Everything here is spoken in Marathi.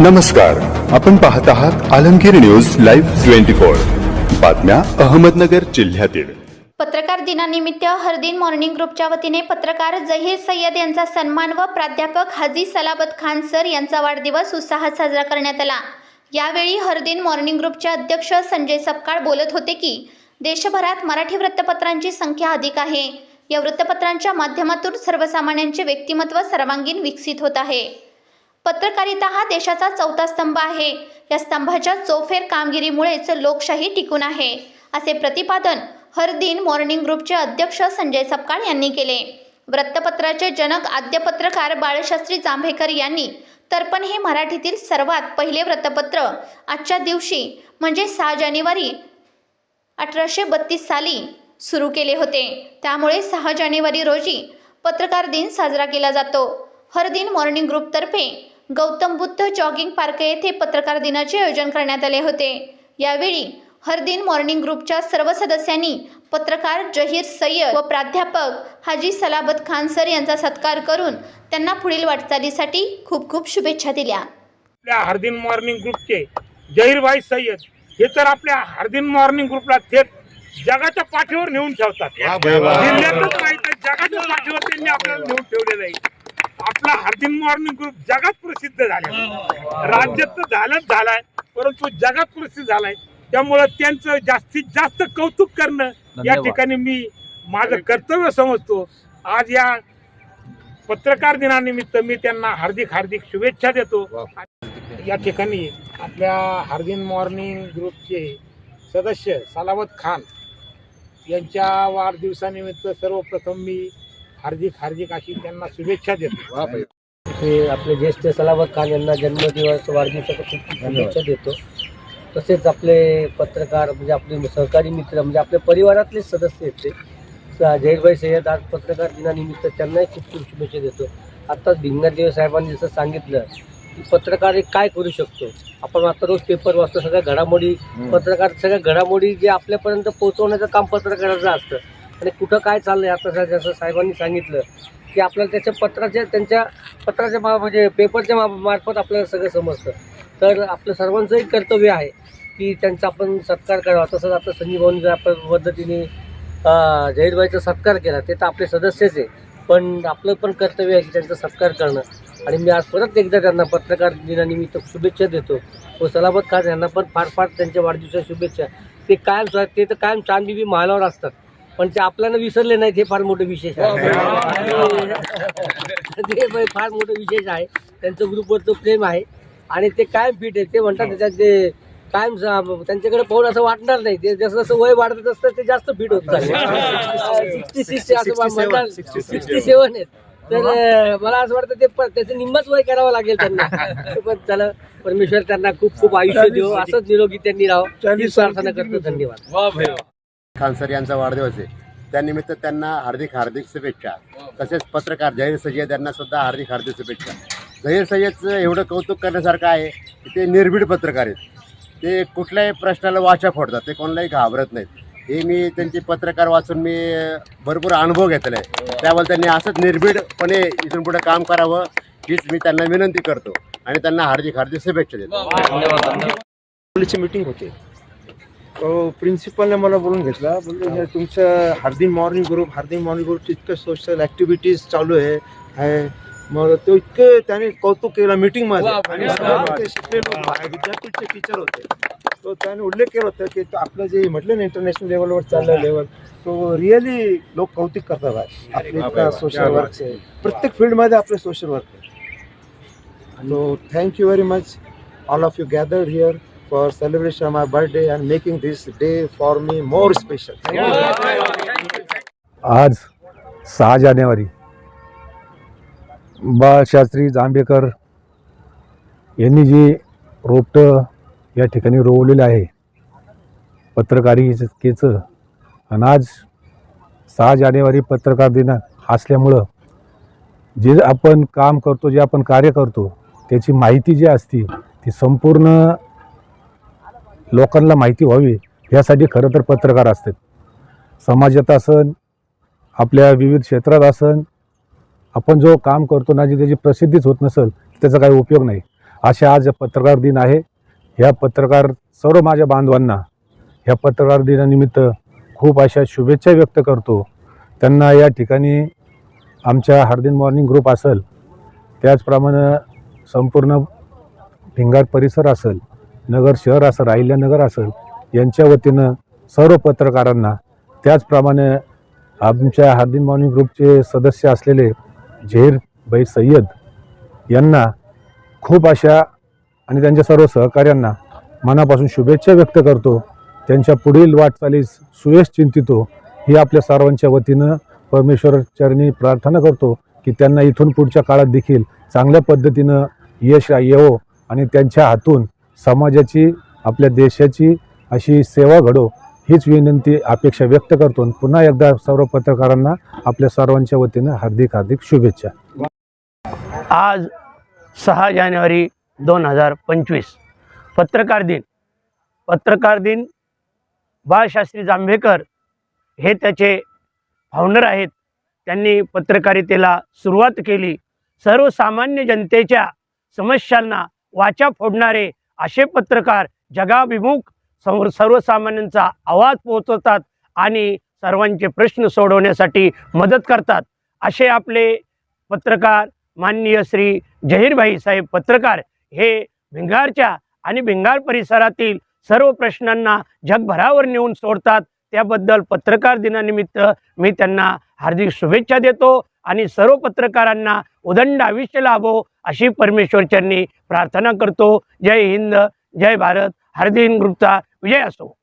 नमस्कार. आपण पाहत आहात Alamgir news live twenty four. बातम्या अहमदनगर जिल्ह्यातील. पत्रकार दिनानिमित्त हरदिन मॉर्निंग ग्रुपच्या वतीने पत्रकार जहीर सय्यद यांचा सन्मान व प्राध्यापक हाजी सलाबत खान सर यांचा वाढदिवस उत्साहात साजरा करण्यात आला. यावेळी हरदिन मॉर्निंग ग्रुपचे अध्यक्ष संजय सपकाळ बोलत होते की देशभरात मराठी वृत्तपत्रांची संख्या अधिक आहे. या वृत्तपत्रांच्या माध्यमातून सर्वसामान्यांचे व्यक्तिमत्व सर्वांगीण विकसित होत आहे. पत्रकारिता हा देशाचा चौथा स्तंभ आहे. या स्तंभाच्या चौफेर कामगिरीमुळेच लोकशाही टिकून आहे असे प्रतिपादन हर दिन मॉर्निंग ग्रुपचे अध्यक्ष संजय सपकाळ यांनी केले. वृत्तपत्राचे जनक आद्य पत्रकार बाळशास्त्री जांभेकर यांनी तर्पण हे मराठीतील सर्वात पहिले वृत्तपत्र आजच्या दिवशी म्हणजे सहा जानेवारी अठराशे बत्तीस साली सुरू केले होते. त्यामुळे सहा जानेवारी रोजी पत्रकार दिन साजरा केला जातो. हर दिन मॉर्निंग ग्रुपतर्फे गौतम बुद्ध जॉगिंग पार्क येथे पत्रकार दिनाचे आयोजन करण्यात आले होते. यावेळी हर दिन मॉर्निंग ग्रुपच्या सर्व सदस्यांनी पत्रकार जहीर सय्यद व प्राध्यापक हाजी सलाबत खान सर यांचा सत्कार करून त्यांना पुढील वाटचालीसाठी खूप खूप शुभेच्छा दिल्या. आपल्या हरदीन मॉर्निंग ग्रुपचे जहीरभाई सय्यद हे तर आपल्या हरदीन मॉर्निंग ग्रुपला थेट जगाच्या पाठीवर नेऊन ठेवतात. जिल्ह्यातच नाही तर जगाच्या पाठीवर त्यांनी आपल्याला नेऊन ठेवलेलं आहे. आपला हरदीन मॉर्निंग ग्रुप जगात प्रसिद्ध झाला राज्यात तर झालंच झालाय परंतु जगात प्रसिद्ध झालाय. त्यामुळं त्यांचं जास्तीत जास्त कौतुक करणं या. ठिकाणी मी माझं कर्तव्य समजतो. आज या पत्रकार दिनानिमित्त मी त्यांना हार्दिक हार्दिक शुभेच्छा देतो. या ठिकाणी आपल्या हार्दिन मॉर्निंग ग्रुपचे सदस्य सलावत खान यांच्या वाढदिवसानिमित्त सर्वप्रथम मी हार्दिक हार्दिक अशी त्यांना शुभेच्छा देतो. हे आपले ज्येष्ठ सलामत खान यांना जन्मदिवस वाढदिवसाच्या खूप खूप शुभेच्छा देतो. तसेच आपले पत्रकार म्हणजे आपले सहकारी मित्र म्हणजे आपल्या परिवारातलेच सदस्य आहेत ते. जहीरभाई सय्यद आज पत्रकार दिनानिमित्त त्यांनाही खूप खूप शुभेच्छा देतो. आत्ताच भिंगनादेव साहेबांनी जसं सांगितलं की पत्रकार हे काय करू शकतो? आपण आता रोज पेपर वाचतो सगळ्या घडामोडी पत्रकार सगळ्या घडामोडी जे आपल्यापर्यंत पोहोचवण्याचं काम पत्रकाराचं असतं. आणि कुठं काय चाललं आहे आता जसं साहेबांनी सांगितलं की आपल्याला त्याच्या पत्राच्या त्यांच्या पत्राच्या मा म्हणजे पेपरच्या मा मार्फत आपल्याला सगळं समजतं. तर आपलं सर्वांचंही कर्तव्य आहे की त्यांचा आपण सत्कार करावा. तसंच आता संजीव जर आपण पद्धतीने जहीरबाईचा सत्कार केला ते तर आपले सदस्यच आहे. पण आपलं पण कर्तव्य आहे की त्यांचा सत्कार करणं. आणि मी आज परत एकदा त्यांना पत्रकार दिनानिमित्त शुभेच्छा देतो. व सलामत खान यांना पण फार फार त्यांच्या वाढदिवसाच्या शुभेच्छा. ते कायम ते तर कायम चांदबिबी महालावर असतात. पण ते आपल्याला विसरले नाहीत हे फार मोठं विशेष आहे. ते फार मोठं विशेष आहे. त्यांचं ग्रुपवरचं प्रेम आहे. आणि ते कायम फिट आहे ते म्हणतात त्याच्यात ते कायम त्यांच्याकडे पाहून असं वाटणार नाही. ते जसं जसं वय वाढत असतं ते जास्त फिट होत सिक्स्टी सिक्स असं सिक्स्टी सेवन आहेत. तर मला असं वाटतं ते त्याचं निम्मच वय करावं लागेल त्यांना. पण चला परमेश्वर त्यांना खूप खूप आयुष्य देऊ असंच निरोगी त्यांनी राहावं हीच प्रार्थना करतो. धन्यवाद. खान सर यांचा वाढदिवस आहे. त्यानिमित्त त्यांना हार्दिक हार्दिक शुभेच्छा. तसेच पत्रकार जहीर सय्यद यांना सुद्धा हार्दिक हार्दिक शुभेच्छा. जहीर सय्यदचं एवढं कौतुक करण्यासारखं आहे की ते निर्भीड पत्रकार आहेत. ते कुठल्याही प्रश्नाला वाचा फोडतात. ते कोणालाही घाबरत नाहीत. हे मी त्यांची पत्रकार वाचून मी भरपूर अनुभव घेतला आहे. त्यामुळे त्यांनी असंच निर्भीडपणे इथून पुढे काम करावं हीच मी त्यांना विनंती करतो. आणि त्यांना हार्दिक हार्दिक शुभेच्छा देतो. मीटिंग होती. प्रिन्सिपलने मला बोलून घेतला. बोलले तुमचं Hardin morning group Hardin morning ग्रुपचे इतकं सोशल ॲक्टिव्हिटीज चालू आहे. आहे. मग तो इतके त्याने कौतुक केलं मीटिंगमध्ये. आणि विद्यापीठचे टीचर होते. तो त्याने उल्लेख केला होता की तो आपलं जे म्हटलं ना इंटरनॅशनल लेवलवर चाललं लेवल तो रिअली लोक कौतुक करतात. आपले सोशल वर्क आहे. प्रत्येक फील्डमध्ये आपले social work you very much, all of you gathered here. For celebration of my birthday and making this day for me more special. Thank you. आज सहा जानेवारी बाळशास्त्री जांभेकर यांनी जी रोपटं या ठिकाणी रोवलेलं आहे पत्रकारितेचं आणि आज सहा जानेवारी पत्रकार दिन असल्यामुळं जे आपण काम करतो जे आपण कार्य करतो त्याची माहिती जी असते ती संपूर्ण लोकांना माहिती व्हावी यासाठी खरं तर पत्रकार असतात. समाजात असन आपल्या विविध क्षेत्रात असन आपण जो काम करतो ना जी त्याची प्रसिद्धीच होत नसेल त्याचा काही उपयोग नाही. असे आज पत्रकार दिन आहे. ह्या पत्रकार सर्व माझ्या बांधवांना ह्या पत्रकार दिनानिमित्त खूप अशा शुभेच्छा व्यक्त करतो. त्यांना या ठिकाणी आमच्या हार्दिन मॉर्निंग ग्रुप असेल त्याचप्रमाणे संपूर्ण भिंगार परिसर असेल नगर शहर असेल राहिल्यानगर असेल यांच्या वतीनं सर्व पत्रकारांना त्याचप्रमाणे आमच्या हार्दिन मॉर्निंग ग्रुपचे सदस्य असलेले झेर भाई सय्यद यांना खूप अशा आणि त्यांच्या सर्व सहकाऱ्यांना मनापासून शुभेच्छा व्यक्त करतो. त्यांच्या पुढील वाटचालीस सुयश चिंतितो ही आपल्या सर्वांच्या वतीनं परमेश्वरचरणी प्रार्थना करतो की त्यांना इथून पुढच्या काळात देखील चांगल्या पद्धतीनं यश येवो आणि त्यांच्या हातून समाजाची आपल्या देशाची अशी सेवा घडो हीच विनंती अपेक्षा व्यक्त करतो. पुन्हा एकदा सर्व पत्रकारांना आपल्या सर्वांच्या वतीनं हार्दिक हार्दिक शुभेच्छा. आज सहा जानेवारी दोन हजार पंचवीस. पत्रकार दिन. पत्रकार दिन बाळशास्त्री जांभेकर हे त्याचे फाउंडर आहेत. त्यांनी पत्रकारितेला सुरुवात केली. सर्वसामान्य जनतेच्या समस्यांना वाचा फोडणारे असे पत्रकार जगाभिमुख सर्व सर्वसामान्यांचा आवाज पोहोचवतात आणि सर्वांचे प्रश्न सोडवण्यासाठी मदत करतात. असे आपले पत्रकार माननीय श्री जहीरभाई साहेब पत्रकार हे भिंगारच्या आणि भिंगार परिसरातील सर्व प्रश्नांना जगभरावर नेऊन सोडतात. त्याबद्दल पत्रकार दिनानिमित्त मी त्यांना हार्दिक शुभेच्छा देतो आणि सर्व पत्रकारांना उदंड आयुष्य लाभो अशी परमेश्वरच्यांनी प्रार्थना करतो. जय हिंद जय भारत. हरदिन ग्रुपचा विजय असो.